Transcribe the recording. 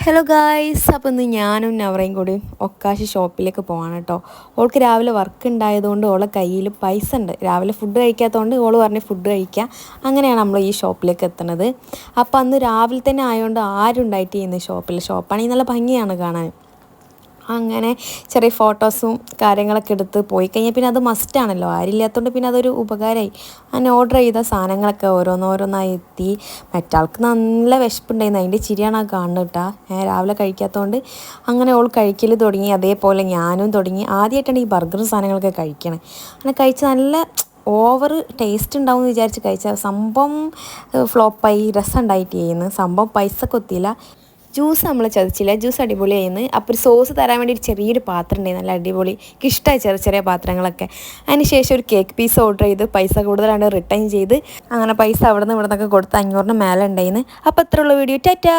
Hello guys അപ്പോൾ ഇന്ന് ഞാനും നവറയും കൂടി ഒക്കാശി ഷോപ്പിലേക്ക് പോവാണ് കേട്ടോ ഓൾക്ക് രാവിലെ വർക്ക് ഉണ്ടായതുകൊണ്ട് ഓളെ കയ്യിൽ പൈസ ഉണ്ട് രാവിലെ ഫുഡ് കഴിക്കാത്തതുകൊണ്ട് ഓൾ പറഞ്ഞ് ഫുഡ് കഴിക്കുക അങ്ങനെയാണ് നമ്മൾ ഈ ഷോപ്പിലേക്ക് എത്തുന്നത് അപ്പോൾ അന്ന് രാവിലെ തന്നെ ആയതുകൊണ്ട് ആരും ഉണ്ടായിട്ട് ചെയ്യുന്ന ഷോപ്പിൽ ഷോപ്പാണെങ്കിൽ നല്ല ഭംഗിയാണ് കാണാൻ. അങ്ങനെ ചെറിയ ഫോട്ടോസും കാര്യങ്ങളൊക്കെ എടുത്ത് പോയി കഴിഞ്ഞാൽ പിന്നെ അത് മസ്റ്റാണല്ലോ ആരില്ലാത്തതുകൊണ്ട് പിന്നെ അതൊരു ഉപകാരമായി അങ്ങനെ ഓർഡർ ചെയ്ത സാധനങ്ങളൊക്കെ ഓരോന്നോരോന്നായി എത്തി. മറ്റാൾക്ക് നല്ല വിശപ്പുണ്ടായിരുന്നു. അതിന്റെ ചിരിയാണ് ആ കാണുന്നത് കേട്ടോ. രാവിലെ കഴിക്കാത്തതുകൊണ്ട് അങ്ങനെ ഓൾ കഴിക്കൽ തുടങ്ങി. അതേപോലെ ഞാനും തുടങ്ങി. ആദ്യമായിട്ടാണ് ഈ ബർഗറും സാധനങ്ങളൊക്കെ കഴിക്കണേ. അങ്ങനെ കഴിച്ച് നല്ല ഓവർ ടേസ്റ്റ് ഉണ്ടാവും എന്ന് വിചാരിച്ച് കഴിച്ച. സംഭവം ഫ്ലോപ്പായി രസം ഉണ്ടായിട്ട് ചെയ്യുന്നു സംഭവം പൈസ കൊത്തിയില്ല ജ്യൂസ് നമ്മൾ ചതച്ചില്ല. ജ്യൂസ് അടിപൊളിയായിരുന്നു അപ്പോൾ ഒരു സോസ് തരാൻ വേണ്ടി ഒരു ചെറിയൊരു പാത്രം ഉണ്ടായിരുന്നു നല്ല അടിപൊളി. ഇഷ്ടമായി ചെറിയ ചെറിയ പാത്രങ്ങളൊക്കെ. അതിന് ശേഷം ഒരു കേക്ക് പീസ് ഓർഡർ ചെയ്ത് പൈസ കൂടുതലാണ് റിട്ടേൺ ചെയ്ത്. അങ്ങനെ പൈസ അവിടെ നിന്ന് ഇവിടെ നിന്നൊക്കെ കൊടുത്ത് അഞ്ഞൂറിന് മേലെ ഉണ്ടായിരുന്നു അപ്പോൾ അത്രയുള്ള വീഡിയോ. ടാറ്റാ!